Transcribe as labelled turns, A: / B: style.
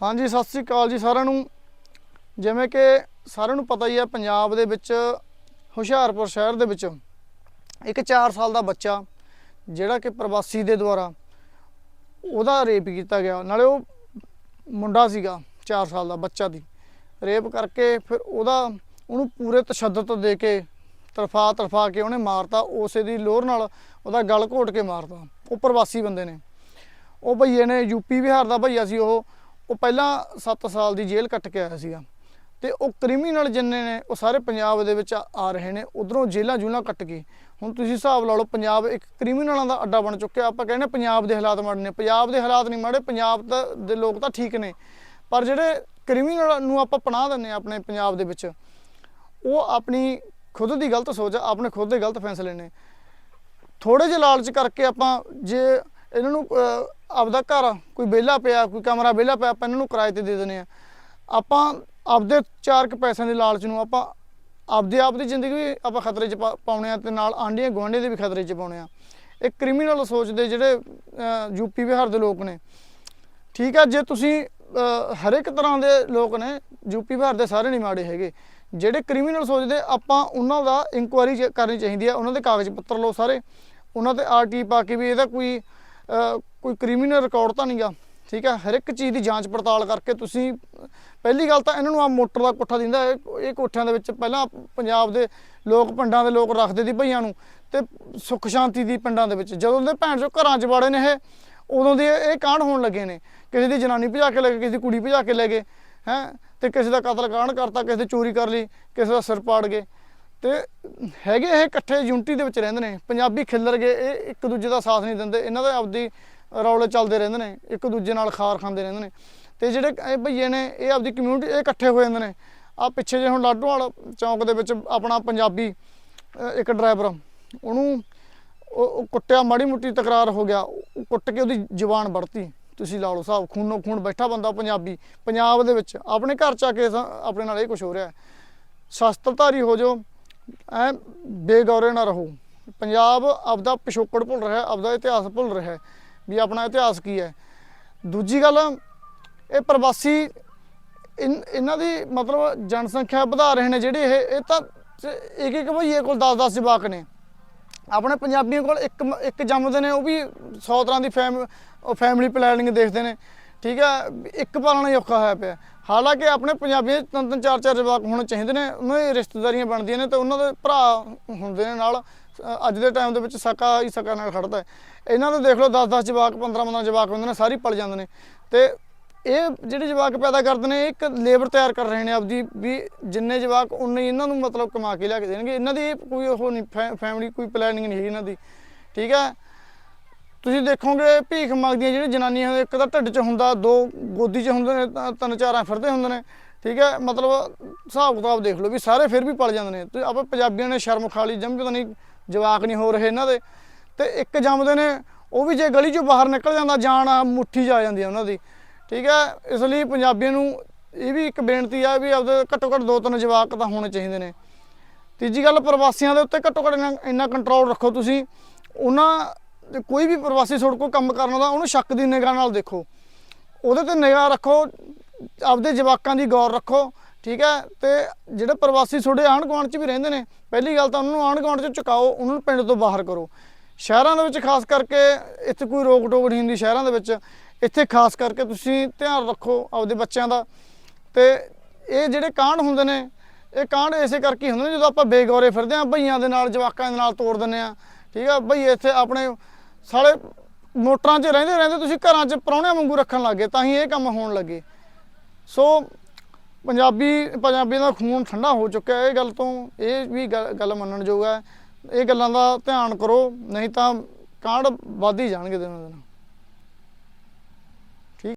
A: ਹਾਂਜੀ, ਸਤਿ ਸ੍ਰੀ ਅਕਾਲ ਜੀ ਸਾਰਿਆਂ ਨੂੰ। ਜਿਵੇਂ ਕਿ ਸਾਰਿਆਂ ਨੂੰ ਪਤਾ ਹੀ ਹੈ, ਪੰਜਾਬ ਦੇ ਵਿੱਚ ਹੁਸ਼ਿਆਰਪੁਰ ਸ਼ਹਿਰ ਦੇ ਵਿੱਚ ਇੱਕ 4 ਸਾਲ ਦਾ ਬੱਚਾ ਜਿਹੜਾ ਕਿ ਪ੍ਰਵਾਸੀ ਦੇ ਦੁਆਰਾ ਉਹਦਾ ਰੇਪ ਕੀਤਾ ਗਿਆ। ਨਾਲੇ ਉਹ ਮੁੰਡਾ ਸੀਗਾ 4 ਸਾਲ ਦਾ ਬੱਚਾ ਦੀ ਰੇਪ ਕਰਕੇ ਫਿਰ ਉਹਦਾ ਉਹਨੂੰ ਪੂਰੇ ਤਸ਼ੱਦਦ ਦੇ ਕੇ ਤਰਫਾ ਤਰਫਾ ਕੇ ਉਹਨੇ ਮਾਰਤਾ। ਉਸੇ ਦੀ ਲੋਰ ਨਾਲ ਉਹਦਾ ਗਲ ਘੋਟ ਕੇ ਮਾਰਤਾ। ਉਹ ਪ੍ਰਵਾਸੀ ਬੰਦੇ ਨੇ। ਉਹ ਭਈਏ ਨੇ ਯੂਪੀ ਬਿਹਾਰ ਦਾ ਭਈਆ ਸੀ ਉਹ। ਉਹ ਪਹਿਲਾਂ 7 ਸਾਲ ਦੀ ਜੇਲ੍ਹ ਕੱਟ ਕੇ ਆਇਆ ਸੀਗਾ ਤੇ ਉਹ ਕ੍ਰਿਮੀਨਲ ਜਿੰਨੇ ਨੇ, ਉਹ ਸਾਰੇ ਪੰਜਾਬ ਦੇ ਵਿੱਚ ਆ ਰਹੇ ਨੇ, ਉਧਰੋਂ ਜੇਲ੍ਹਾਂ ਜੂਲਾਂ ਕੱਟ ਕੇ। ਹੁਣ ਤੁਸੀਂ ਹਿਸਾਬ ਲਾ ਲਓ, ਪੰਜਾਬ ਇੱਕ ਕ੍ਰਿਮੀਨਲਾਂ ਦਾ ਅੱਡਾ ਬਣ ਚੁੱਕਿਆ, ਆਪਾਂ ਕਹਿੰਦੇ ਪੰਜਾਬ ਦੇ ਹਾਲਾਤ ਮਾੜੇ ਨੇ। ਪੰਜਾਬ ਦੇ ਹਾਲਾਤ ਨਹੀਂ ਮਾੜੇ, ਪੰਜਾਬ ਦਾ ਦੇ ਲੋਕ ਤਾਂ ਠੀਕ ਨੇ। ਪਰ ਜਿਹੜੇ ਕ੍ਰਿਮੀਨਲ ਨੂੰ ਆਪਾਂ ਪਨਾਹ ਦਿੰਨੇ ਆ ਆਪਣੇ ਪੰਜਾਬ ਦੇ ਵਿੱਚ, ਉਹ ਆਪਣੀ ਖੁਦ ਦੀ ਗਲਤ ਸੋਚ ਆ, ਆਪਣੇ ਖੁਦ ਦੇ ਗਲਤ ਫੈਸਲੇ ਨੇ। ਥੋੜੇ ਜਿਹੇ ਲਾਲਚ ਕਰਕੇ ਆਪਾਂ ਜੇ ਇਹਨਾਂ ਨੂੰ ਆਪਦਾ ਘਰ ਕੋਈ ਵਿਹਲਾ ਪਿਆ ਕੋਈ ਕਮਰਾ ਵਿਹਲਾ ਪਿਆ ਆਪਾਂ ਇਹਨਾਂ ਨੂੰ ਕਿਰਾਏ ਤੇ ਦੇ ਦਿੰਦੇ ਆ ਆਪਾਂ ਆਪਦੇ ਚਾਰ ਕੁ ਪੈਸਿਆਂ ਦੇ ਲਾਲਚ ਨੂੰ ਆਪਾਂ ਆਪਦੇ ਆਪ ਦੀ ਜ਼ਿੰਦਗੀ ਵੀ ਆਪਾਂ ਖਤਰੇ 'ਚ ਪਾ- ਪਾਉਣੇ ਆ ਤੇ ਨਾਲ ਆਂਢੀਆਂ ਗੁਆਂਢੀਆਂ ਦੇ ਵੀ ਖਤਰੇ 'ਚ ਪਾਉਣੇ ਆ ਇਹ ਕ੍ਰਿਮੀਨਲ ਸੋਚ ਦੇ ਜਿਹੜੇ ਯੂਪੀ ਬਿਹਾਰ ਦੇ ਲੋਕ ਨੇ। ਠੀਕ ਆ ਜੇ ਤੁਸੀਂ ਅਹ, ਹਰ ਇੱਕ ਤਰ੍ਹਾਂ ਦੇ ਲੋਕ ਨੇ ਯੂਪੀ ਬਿਹਾਰ ਦੇ ਸਾਰੇ ਨਹੀਂ ਮਾੜੇ ਹੈਗੇ। ਜਿਹੜੇ ਕ੍ਰਿਮੀਨਲ ਸੋਚਦੇ ਆਪਾਂ ਉਹਨਾਂ ਦਾ ਇਨਕੁਆਇਰੀ ਕਰਨੀ ਚਾਹੀਦੀ ਆ। ਉਹਨਾਂ ਦੇ ਕਾਗਜ਼ ਪੱਤਰ ਲਓ ਸਾਰੇ। ਉਹਨਾਂ ਤੇ ਆਰਟੀ ਪਾ ਕੇ ਵੀ ਇਹਦਾ ਕੋਈ ਕੋਈ ਕ੍ਰਿਮੀਨਲ ਰਿਕਾਰਡ ਤਾਂ ਨਹੀਂਗਾ, ਠੀਕ ਹੈ? ਹਰ ਇੱਕ ਚੀਜ਼ ਦੀ ਜਾਂਚ ਪੜਤਾਲ ਕਰਕੇ ਤੁਸੀਂ, ਪਹਿਲੀ ਗੱਲ ਤਾਂ ਇਹਨਾਂ ਨੂੰ ਆ ਮੋਟਰ ਦਾ ਕੋਠਾ ਦਿੰਦਾ, ਇਹ ਇਹ ਕੋਠਿਆਂ ਦੇ ਵਿੱਚ ਪਹਿਲਾਂ ਪੰਜਾਬ ਦੇ ਲੋਕ, ਪਿੰਡਾਂ ਦੇ ਲੋਕ ਰੱਖਦੇ ਸੀ ਭਈਆਂ ਨੂੰ ਤੇ ਸੁੱਖ ਸ਼ਾਂਤੀ ਦੀ ਪਿੰਡਾਂ ਦੇ ਵਿੱਚ। ਜਦੋਂ ਦੇ ਭੈਣ ਚੋ ਘਰਾਂ 'ਚ ਵਾੜੇ ਨੇ ਇਹ, ਉਦੋਂ ਦੇ ਇਹ ਕਾਂਡ ਹੋਣ ਲੱਗੇ ਨੇ। ਕਿਸੇ ਦੀ ਜਨਾਨੀ ਭਜਾ ਕੇ ਲੈ ਗਏ, ਕਿਸੇ ਦੀ ਕੁੜੀ ਭਜਾ ਕੇ ਲੈ ਗਏ, ਹੈ? ਤੇ ਕਿਸੇ ਦਾ ਕਤਲ ਕਾਂਡ ਕਰਤਾ, ਕਿਸੇ ਦੀ ਚੋਰੀ ਕਰ ਲਈ, ਕਿਸੇ ਦਾ ਸਿਰ ਪਾੜ ਗਏ। ਤੇ ਹੈਗੇ ਇਹ ਇਕੱਠੇ ਯੂਨਿਟੀ ਦੇ ਵਿੱਚ ਰਹਿੰਦੇ ਨੇ। ਪੰਜਾਬੀ ਖਿੱਲਰ ਗਏ, ਇਹ ਇੱਕ ਦੂਜੇ ਦਾ ਸਾਥ ਨਹੀਂ ਦਿੰਦੇ। ਇਹਨਾਂ ਦੇ ਆਪਦੀ ਰੌਲੇ ਚੱਲਦੇ ਰਹਿੰਦੇ ਨੇ, ਇੱਕ ਦੂਜੇ ਨਾਲ ਖਾਰ ਖਾਂਦੇ ਰਹਿੰਦੇ ਨੇ। ਤੇ ਜਿਹੜੇ ਇਹ ਭਈਏ ਨੇ, ਇਹ ਆਪਦੀ ਕਮਿਊਨਿਟੀ ਇਹ ਇਕੱਠੇ ਹੋ ਜਾਂਦੇ ਨੇ। ਆ ਪਿੱਛੇ ਜੇ ਹੁਣ ਲਾਡੋਵਾਲ ਚੌਂਕ ਦੇ ਵਿੱਚ ਆਪਣਾ ਪੰਜਾਬੀ ਇੱਕ ਡਰਾਈਵਰ, ਉਹਨੂੰ ਉਹ ਕੁੱਟਿਆ, ਮਾੜੀ ਮੁੱਟੀ ਤਕਰਾਰ ਹੋ ਗਿਆ। ਉਹ ਕੁੱਟ ਕੇ ਉਹਦੀ ਜ਼ੁਬਾਨ ਵੜਤੀ ਤੁਸੀਂ ਲਾ ਲਓ ਸਾਹਿਬ ਖੂਨੋ ਖੂਨ ਬੈਠਾ ਬੰਦਾ ਪੰਜਾਬੀ। ਪੰਜਾਬ ਦੇ ਵਿੱਚ ਆਪਣੇ ਘਰ ਚ ਆ ਕੇ ਆਪਣੇ ਨਾਲ ਇਹ ਕੁਝ ਹੋ ਰਿਹਾ। ਸ਼ਸਤਰਧਾਰੀ ਹੋ ਜਾਓ। ਐ ਬੇਗੌਰੇ ਨਾ ਰਹੋ। ਪੰਜਾਬ ਆਪਦਾ ਪਿਛੋਕੜ ਭੁੱਲ ਰਿਹਾ, ਆਪਦਾ ਇਤਿਹਾਸ ਭੁੱਲ ਰਿਹਾ ਵੀ ਆਪਣਾ ਇਤਿਹਾਸ ਕੀ ਹੈ। ਦੂਜੀ ਗੱਲ, ਇਹ ਪ੍ਰਵਾਸੀ ਇਨ- ਇਹਨਾਂ ਦੀ ਮਤਲਬ ਜਨਸੰਖਿਆ ਵਧਾ ਰਹੇ ਨੇ ਜਿਹੜੇ ਇਹ ਇਹ ਤਾਂ ਇੱਕ ਇੱਕ ਭਈਏ ਕੋਲ 10-10 ਜਵਾਕ ਨੇ। ਆਪਣੇ ਪੰਜਾਬੀਆਂ ਕੋਲ ਇੱਕ ਇੱਕ ਜੰਮਦੇ ਨੇ, ਉਹ ਵੀ 100 ਤਰ੍ਹਾਂ ਦੀ ਫੈਮ ਫੈਮਿਲੀ ਪਲੈਨਿੰਗ ਦੇਖਦੇ ਨੇ। ਠੀਕ ਹੈ ਇੱਕ ਪਾਲਣਾ ਹੀ ਔਖਾ ਹੋਇਆ ਪਿਆ। ਹਾਲਾਂਕਿ ਆਪਣੇ ਪੰਜਾਬੀਆਂ 'ਚ ਤਿੰਨ ਤਿੰਨ ਚਾਰ ਚਾਰ ਜਵਾਕ ਹੋਣੇ ਚਾਹੀਦੇ ਨੇ, ਉਹਨਾਂ ਦੀ ਰਿਸ਼ਤੇਦਾਰੀਆਂ ਬਣਦੀਆਂ ਨੇ ਤੇ ਉਹਨਾਂ ਦੇ ਭਰਾ ਹੁੰਦੇ ਨੇ ਨਾਲ ਅੱਜ ਦੇ ਟਾਈਮ ਦੇ ਵਿੱਚ ਸਕਾ ਹੀ ਸਕਾ ਨਾਲ ਖੜਦਾ ਹੈ। ਇਹਨਾਂ ਨੂੰ ਦੇਖ ਲਓ 10-10 ਜਵਾਕ 15-15 ਜਵਾਕ ਹੁੰਦੇ ਨੇ, ਸਾਰੇ ਪਲ ਜਾਂਦੇ ਨੇ। ਤੇ ਇਹ ਜਿਹੜੇ ਜਵਾਕ ਪੈਦਾ ਕਰਦੇ ਨੇ ਇੱਕ ਲੇਬਰ ਤਿਆਰ ਕਰ ਰਹੇ ਨੇ ਆਪਦੀ, ਵੀ ਜਿੰਨੇ ਜਵਾਕ ਉਨੇ ਹੀ ਇਹਨਾਂ ਨੂੰ ਮਤਲਬ ਕਮਾ ਕੇ ਲਿਆ ਕੇ ਦੇਣਗੇ। ਇਹਨਾਂ ਦੀ ਕੋਈ ਉਹ ਨਹੀਂ ਫੈਮਿਲੀ ਕੋਈ ਪਲੈਨਿੰਗ ਨਹੀਂ ਹੈਗੀ ਇਹਨਾਂ ਦੀ। ਠੀਕ ਹੈ ਤੁਸੀਂ ਦੇਖੋਗੇ ਭੀਖ ਮੰਗਦੀਆਂ ਜਿਹੜੀ ਜਨਾਨੀਆਂ ਇੱਕ ਤਾਂ ਢਿੱਡ 'ਚ ਹੁੰਦਾ, ਦੋ ਗੋਦੀ 'ਚ ਹੁੰਦੇ ਨੇ, ਤਾਂ ਤਿੰਨ ਚਾਰਾਂ ਫਿਰਦੇ ਹੁੰਦੇ ਨੇ, ਠੀਕ ਹੈ? ਮਤਲਬ ਹਿਸਾਬ ਕਿਤਾਬ ਦੇਖ ਲਓ ਵੀ ਸਾਰੇ ਫਿਰ ਵੀ ਪਲ ਜਾਂਦੇ ਨੇ। ਤੇ ਆਪਾਂ ਪੰਜਾਬੀਆਂ ਨੇ ਸ਼ਰਮ ਖਾ ਲਈ, ਜੰਮ ਪਤਾ ਨਹੀਂ ਜਵਾਕ ਨਹੀਂ ਹੋ ਰਹੇ ਇਹਨਾਂ ਦੇ। ਤੇ ਇੱਕ ਜੰਮਦੇ ਨੇ, ਉਹ ਵੀ ਜੇ ਗਲੀ 'ਚੋਂ ਬਾਹਰ ਨਿਕਲ ਜਾਂਦਾ, ਜਾਨ ਆ ਮੁੱਠੀ 'ਚ ਆ ਜਾਂਦੀ ਹੈ ਉਹਨਾਂ ਦੀ, ਠੀਕ ਹੈ? ਇਸ ਲਈ ਪੰਜਾਬੀਆਂ ਨੂੰ ਇਹ ਵੀ ਇੱਕ ਬੇਨਤੀ ਆ ਵੀ ਆਪਦੇ ਘੱਟੋ ਘੱਟ ਦੋ ਤਿੰਨ ਜਵਾਕ ਤਾਂ ਹੋਣੇ ਚਾਹੀਦੇ ਨੇ। ਤੀਜੀ ਗੱਲ, ਪ੍ਰਵਾਸੀਆਂ ਦੇ ਉੱਤੇ ਘੱਟੋ ਘੱਟ ਇੰਨਾ ਕੰਟਰੋਲ ਰੱਖੋ ਤੁਸੀਂ। ਉਹਨਾਂ ਤੇ ਕੋਈ ਵੀ ਪ੍ਰਵਾਸੀ ਤੁਹਾਡੇ ਕੋਲ ਕੰਮ ਕਰਨ ਦਾ ਉਹਨੂੰ ਸ਼ੱਕ ਦੀ ਨਿਗਾਹ ਨਾਲ ਦੇਖੋ। ਉਹਦੇ ਤੇ ਨਿਗਾਹ ਰੱਖੋ, ਆਪਦੇ ਜਵਾਕਾਂ ਦੀ ਗੌਰ ਰੱਖੋ, ਠੀਕ ਹੈ? ਤੇ ਜਿਹੜੇ ਪ੍ਰਵਾਸੀ ਤੁਹਾਡੇ ਆਂਢ ਗੁਆਂਢ 'ਚ ਵੀ ਰਹਿੰਦੇ ਨੇ, ਪਹਿਲੀ ਗੱਲ ਤਾਂ ਉਹਨਾਂ ਨੂੰ ਆਂਢ ਗੁਆਂਢ 'ਚ ਚੁਕਾਓ ਉਹਨਾਂ ਨੂੰ ਪਿੰਡ ਤੋਂ ਬਾਹਰ ਕਰੋ। ਸ਼ਹਿਰਾਂ ਦੇ ਵਿੱਚ ਖਾਸ ਕਰਕੇ ਇੱਥੇ ਕੋਈ ਰੋਕ ਟੋਕ ਨਹੀਂ ਹੁੰਦੀ ਸ਼ਹਿਰਾਂ ਦੇ ਵਿੱਚ। ਇੱਥੇ ਖਾਸ ਕਰਕੇ ਤੁਸੀਂ ਧਿਆਨ ਰੱਖੋ ਆਪਦੇ ਬੱਚਿਆਂ ਦਾ। ਤੇ ਇਹ ਜਿਹੜੇ ਕਾਂਡ ਹੁੰਦੇ ਨੇ, ਇਹ ਕਾਂਡ ਇਸੇ ਕਰਕੇ ਹੁੰਦੇ ਨੇ ਜਦੋਂ ਆਪਾਂ ਬੇਗੌਰੇ ਫਿਰਦੇ ਆ ਭਈਆਂ ਦੇ ਨਾਲ, ਜਵਾਕਾਂ ਦੇ ਨਾਲ ਤੋੜ ਦਿੰਦੇ ਆ ਠੀਕ ਆ, ਭਈ ਇੱਥੇ ਆਪਣੇ ਸਾਲੇ ਮੋਟਰਾਂ 'ਚ ਰਹਿੰਦੇ ਰਹਿੰਦੇ ਤੁਸੀਂ ਘਰਾਂ 'ਚ ਪ੍ਰਾਹੁਣਿਆਂ ਵਾਂਗੂ ਰੱਖਣ ਲੱਗੇ ਤਾਂ ਹੀ ਇਹ ਕੰਮ ਹੋਣ ਲੱਗੇ। ਸੋ ਪੰਜਾਬੀ, ਪੰਜਾਬੀਆਂ ਦਾ ਖੂਨ ਠੰਡਾ ਹੋ ਚੁੱਕਿਆ ਇਹ ਗੱਲ ਤੋਂ ਇਹ ਵੀ ਗੱਲ ਗੱਲ ਮੰਨਣਯੋਗ ਹੈ। ਇਹ ਗੱਲਾਂ ਦਾ ਧਿਆਨ ਕਰੋ, ਨਹੀਂ ਤਾਂ ਕਾਂਡ ਵੱਧ ਹੀ ਜਾਣਗੇ ਦਿਨੋਂ ਦਿਨ।